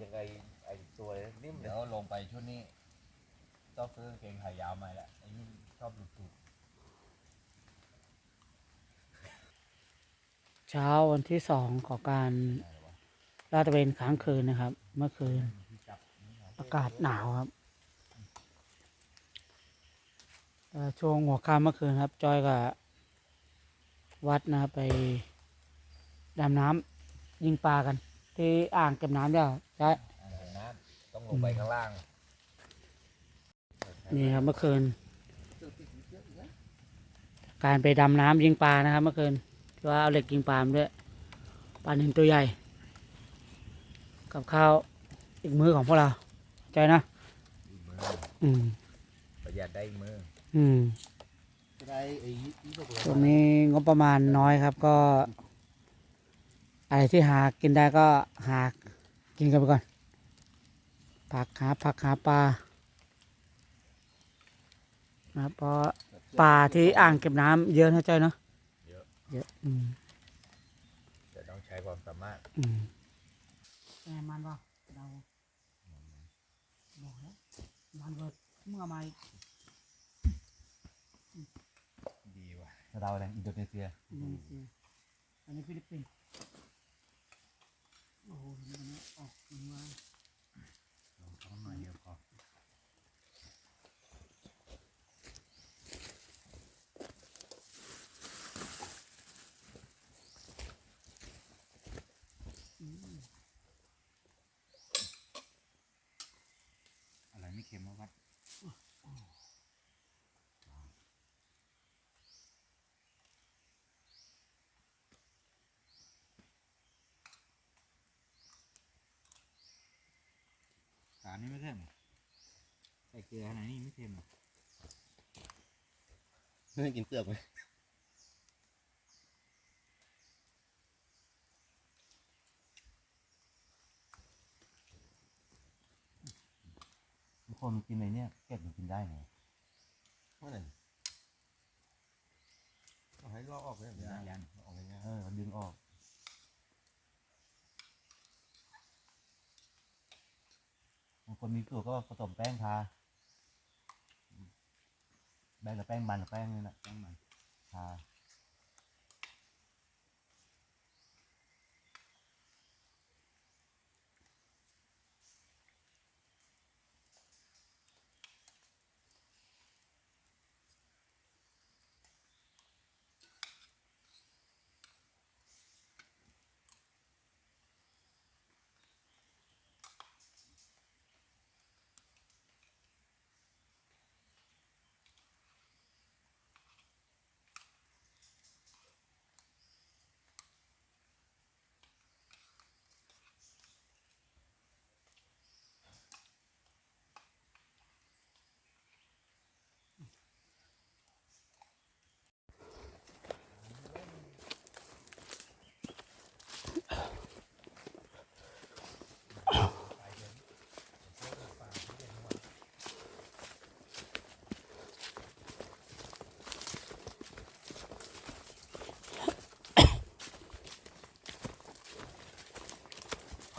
ดยังไงไอ้ตัวนิ่มเลเดี๋ยยวลงไปชุดนี้ต้องซื้อกางเกงขายาวมาแหละไอ้นี่ชอบหลุดตูดเช้าวันที่สองของการได้หรอวะลาดตระเวนค้างคืนนะครับ เมื่อคืนที่จับนี่ครับอากาศหนาวครับเอ่อช่วงหัวค่ำเมื่อคืนครับ จอยกับวัดนะครับไปดำน้ำยิงปลากัน ที่อ่างเก็บน้ำเดียวใช่อ่างเก็บน้ำต้องลงไปข้างล่าง นี่ครับเมื่อคืน การไปดำน้ำยิงปลานะครับ เมื่อคืนที่ว่าเอาเหล็กยิงปลามาด้วยปลาหนึ่งตัวใหญ่ กับข้าวอีกมื้อของพวกเราใจนะอีกมืออืมประหยัดได้อีกมืออืมจะได้ไอ้ยี่สิบช่วงนี้งบประมาณน้อยครับก็ อะไรที่หากินได้ก็หากินกันไปก่อน ผักหาผักหาปลานะครับเพราะปลาที่อ่างเก็บน้ำเยอะนะจ้อยเนาะเยอะเยอะอืมแต่ต้องใช้ความสามารถอืมแม่มันป่ะเราบอกแล้วมันเบิดเมื่อมาอีกดีว่ะเราอะไรอินโดนีเซียอินโดนีเซียอันนี้ฟิลิปปินส์ โอ้โหเห็นอันนี้ออกมาลองท้องหน่อยเดียวพออะไรไม่เค็มวะวัด นี่ไม่เค็มใส่เกลือขนาดนี้ไม่เค็มหรอไม่ได้กินเปลือกไหมบางคนกินในเนี้ยเก็บมันกินได้ไงว่าไหนเอาให้ลอกออกเลยยันยันออกง่ายเออมันดึงออกบาง คนมีสูตรก็ผสมแป้งทาแป้งกับแป้งมันกับแป้งนี่แหละแป้งมันทา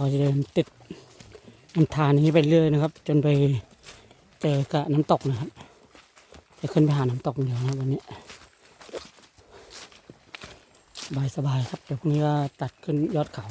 เราจะเดินติดน้ำทานนี้ไปเรื่อยนะครับ จนไปเจอกับน้ำตกนะครับ จะขึ้นไปหาน้ำตกเดี๋ยวนะวันนี้บายสบายครับ เดี๋ยวพรุ่งนี้ก็ตัดขึ้นยอดเขา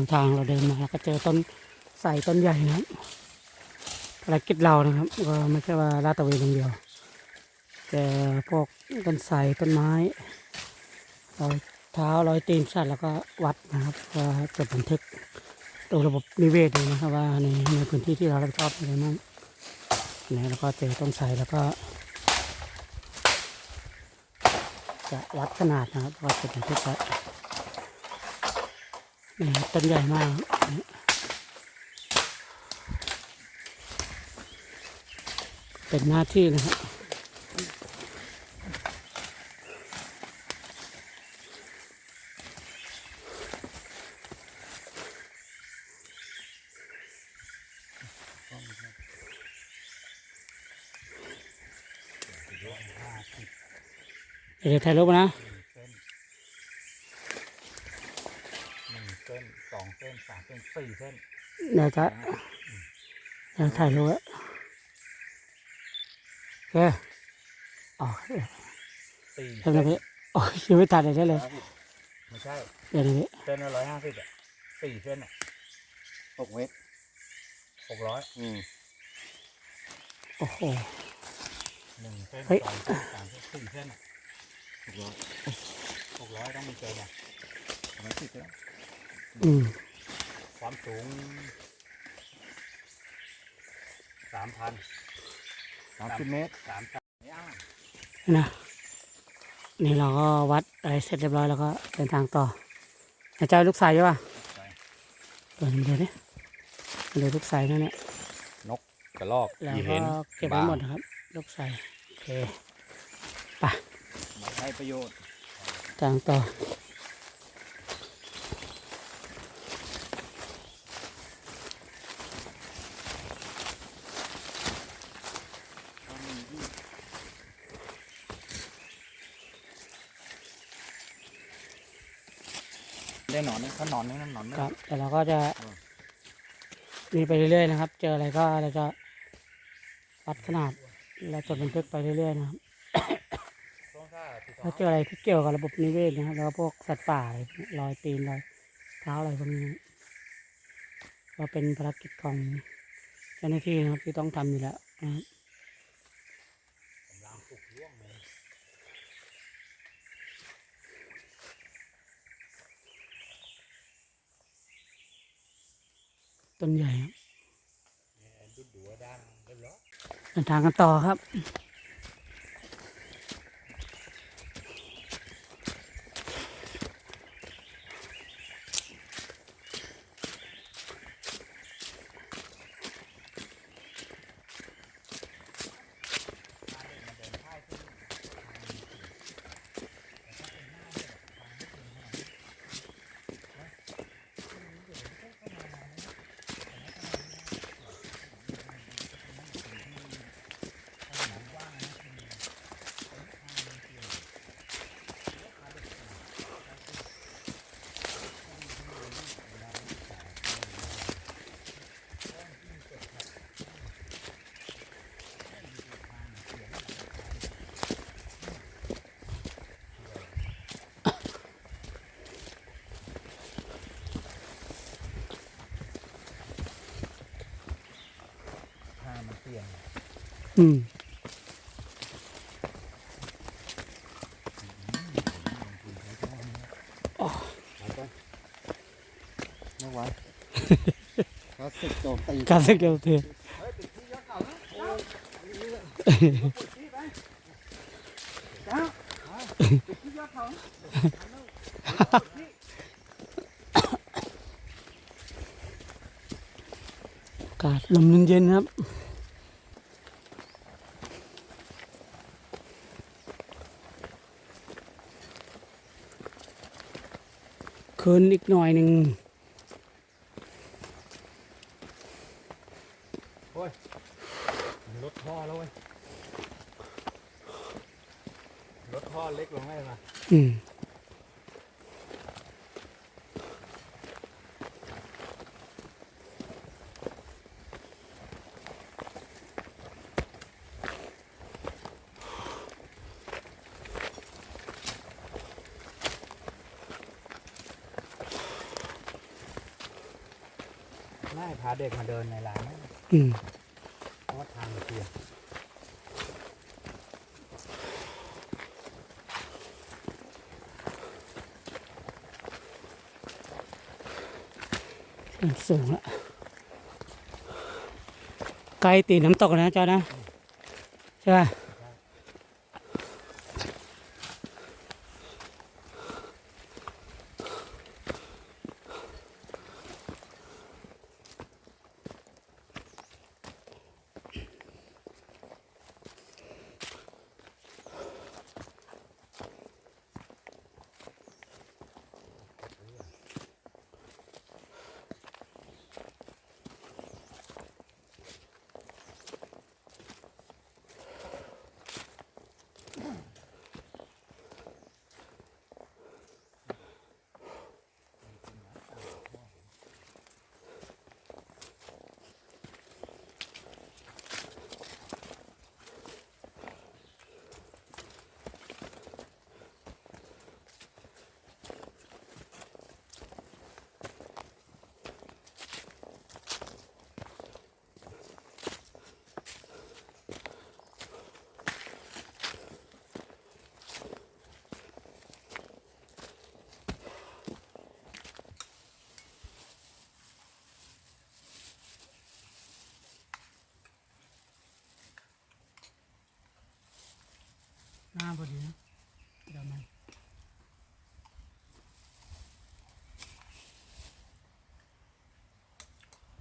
างทางเราเดินมาก็เจอต้นใส่ต้นใหญ่นะครับภารกิจเรานะครับ ก็ไม่ใช่ว่าลาดตะเวนอย่างเดียว แต่พวกต้นใส่ต้นไม้รอยเท้ารอยตีนสัตว์แล้วก็วัดนะครับก็จดบันทึกตัวระบบนิเวศเลยนะครับว่าในในพื้นที่ที่เรารับผิดชอบอะไรบ้างนะแล้วก็เจอต้นไทรแล้วก็ จะวัดขนาดนะครับวัดจดบันทึกไว้นี่ครับ ต้นใหญ่มากเป็นหน้าที่นะครับเดี๋ยวถ่ายรูปนะ เส้นหนึ่งเส้นสองเส้นสามเส้นสี่เส้น เดี๋ยวจะเดี๋ยวถ่ายรูปไว้โอเคอ๋อสี่ทำไมพี่โอ้ยยังไม่ตัดเลยได้เลยไม่ใช่เดี๋ยวนะพี่เส้นละร้อยห้าสิบอะสี่เส้นอะหกเมตรหกร้อยอืมโอ้โหหนึ่งเส้นเฮ้ยสองเส้นสามเส้นสี่เส้นอะหกร้อยหกร้อยต้องมีเกินอะประมาณสิบแล้วอืมความสูง สามพันสามสิบเมตรสามพันย่างนะนี่เราก็วัดอะไรเสร็จเรียบร้อยแล้วก็เดินทางต่ออาจารย์ลูกสายใช่ป่ะเปิดมาดูดิมาดูลูกสายนั่นเนี่ยกระลอกแล้วอีก็เห็นเก็บไว้หมดนะครับ ลูกสายโอเคมาใช้ประโยชน์ทางต่อ นอนนี่เขาหนอนนี่น้ำหนอนนี่ครับแต่เราก็จะมีไปเรื่อยๆนะครับ เจออะไรก็เราจะวัดขนาดและจดบันทึกไปเรื่อยๆนะครับต้องถ้าติดต่อถ้าเจออะไรที่เกี่ยวกับระบบนิเวศนะครับแล้วก็พวกสัตว์ป่าอะไรพวกนี้รอยตีนรอยเท้าอะไรพวกนี้ก็เป็นภารกิจของเจ้าหน้าที่นะครับที่ต้องทำอยู่แล้วนะครับ กำลังปลุกล่วงเลย ต้นใหญ่ครับเนี่ยดูดูว่าด้านเรียบร้อยเดินทางกันต่อครับ อืมไม่ไหวคลาสสิกโจมตีการสึกเดียวเถื่อนอากาศลมเย็นๆครับ คืนอีกหน่อยหนึ่ง มันลดท่อแล้วเว้ยลดท่อเล็กลงได้ไหม อืมน่า พาเด็กมาเดินในร้านนะอืมเพราะว่าทางมันเปลี่ยนสูงละใกล้ตีนน้ำตกแล้วนะจอนะ ใช่ป่ะ ห้าพอดีนะเดี๋ยวมัน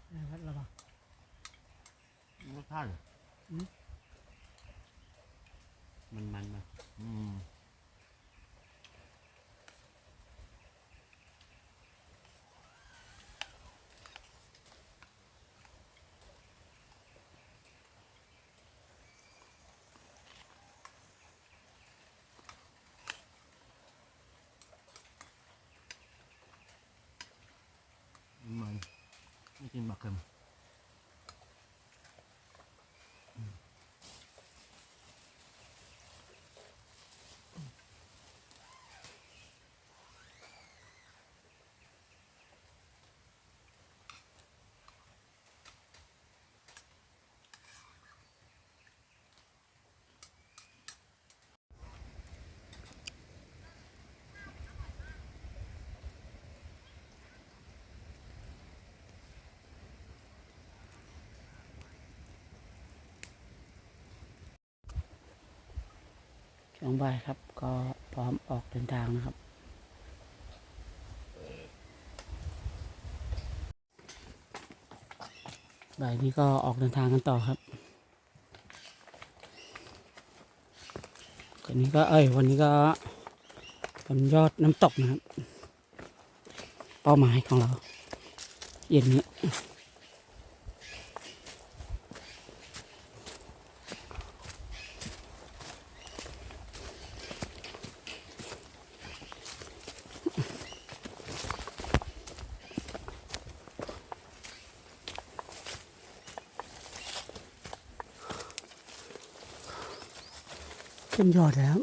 เออวัดระบา รสชาติ มันมันมา อืม มัน ไช่วงบ่ายครับ ก็พร้อมออกเดินทางนะครับ บ่ายนี้ก็ออกเดินทางกันต่อครับวันนี้ก็เอ้ยวันนี้ก็บนยอดน้ำตกนะครับ เป้าหมายของเรา เย็นนี้ ขึ้นยอดแล้ว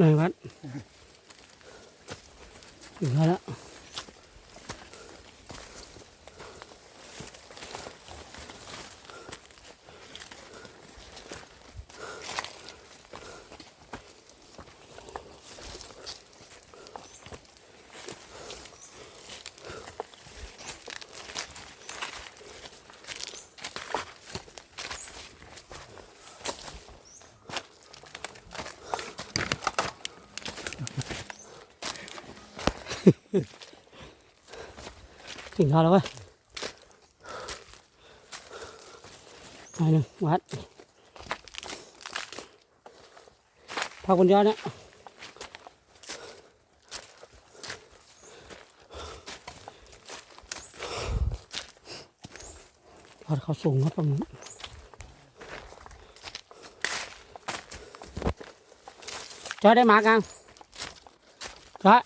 ไปหน่อยวัดถึงแล้วละ ถึงแล้วแล้วเว้ยหน่อยหนึ่งวัดพักบนยอดเนี่ยยอดเขาสูงครับตรงนี้จอดได้หมากังจอด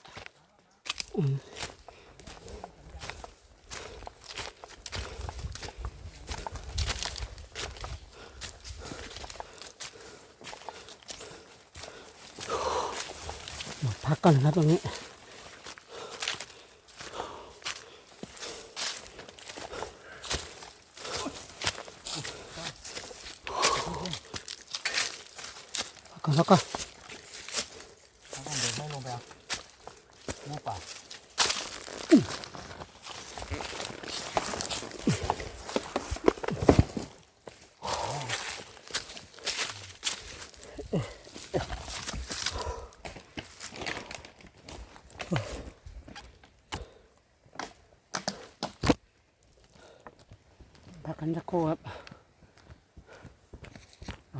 พักก่อนนะครับตรงนี้ พักกันสักครู่ครับอ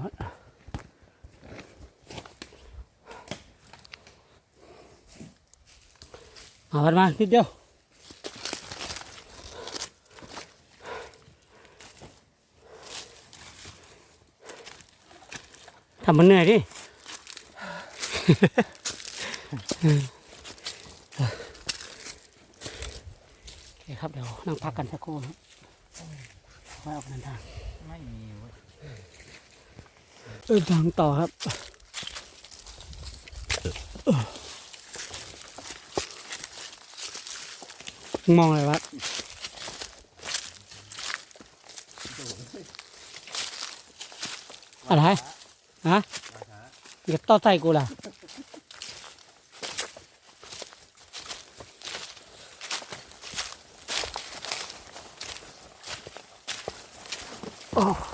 เอาพัมาทีเดียวทำมันเหนื่อยดิโอเคครับเดี๋ยวนั่งพักกันสักครู่ค ค่อยออกเดินทาง ไม่มีเว้ยเดินทางต่อครับ มองอะไรวะอะไรฮะอย่าต้อใจกูล่ะ โ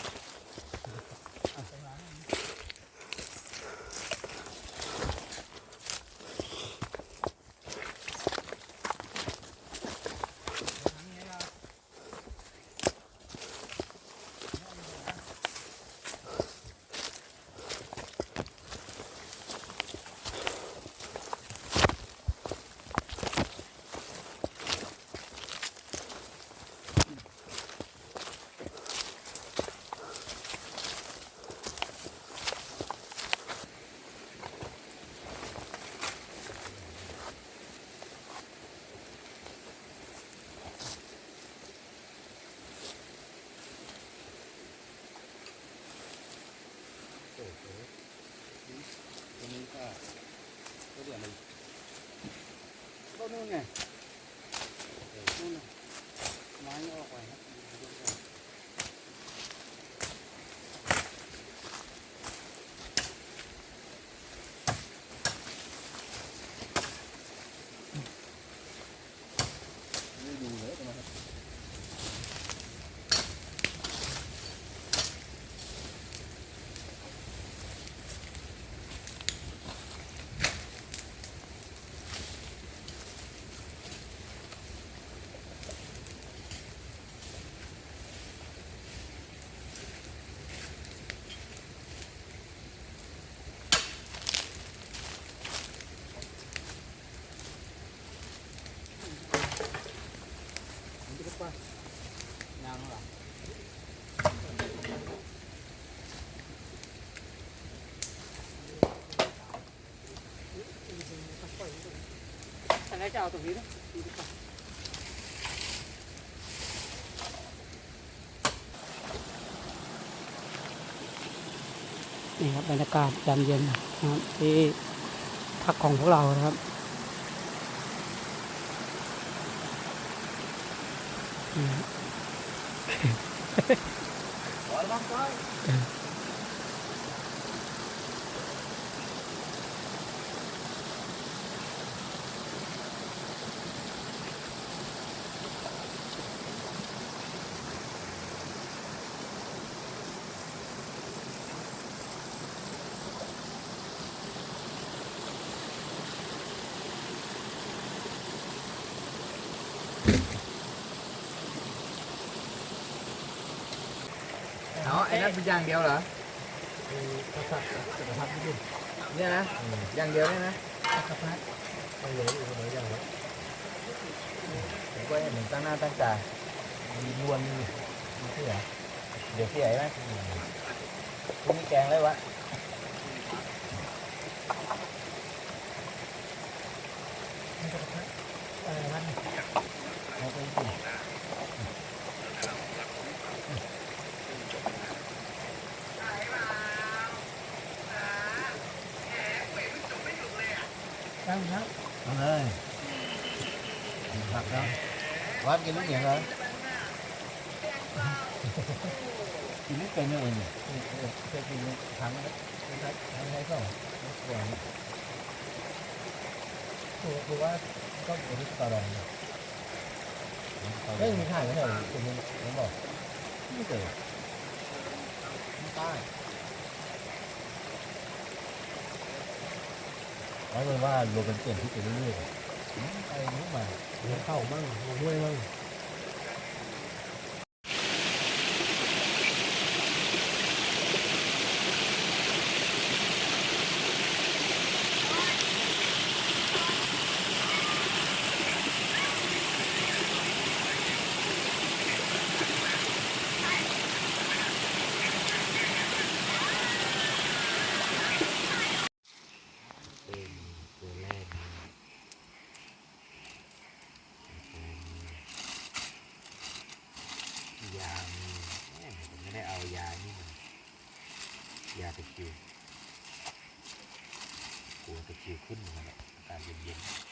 ตรงนี้ก็ก็เดี๋ยวมันก็นู่นไงนู่นน่ะไม้ออกไปครับ ไม่ดูเลยตรงนั้นครับ ยังหรอ แต่ ไหนจะเอาตรงนี้นะนี่ครับบรรยากาศยามเย็นนะครับที่พักของพวกเรานะครับนี่ครับ ข อระวังไว้เอาไอ้นั่นเป็นอย่างเดียวเหรอประสาทสุขภาพที่ดีเนี่ยนะอย่างเดียวเนี่ยนะไม่รู้อีกคนอย่างไรผมก็เห็นตั้งหน้าตั้งตามีนวลมีมีเสื้ออเดี๋ยวเสียไหมพรุ่งนี้แกงเลยวะเอาไปสิ ตั้งครับ เอาเลยผักแล้ว วัดกินลูกเหนียวเหรอกินไม่เป็นเลยเนี่ยเคยกินครั้งแล้วครั้งครั้งไหนก็ก่อนคือคือว่าก็เป็นที่ตลอดเนี่ยเฮ้ยมีถ่ายกันเหรอคุณมึงบอกไม่เจอไม่ใต้เอาเป็นว่าโลกันเปลี่ยนที่ไปเรื่อยๆ ไปนู้นมาเรียวเข้ามั่งเอาด้วยมั่ง เป็นตัวแรกนะ ยามีผมไม่ได้เอายานี่มันยาตะคิวกลัวตะคิวขึ้นมาแหละอากาศเย็นๆ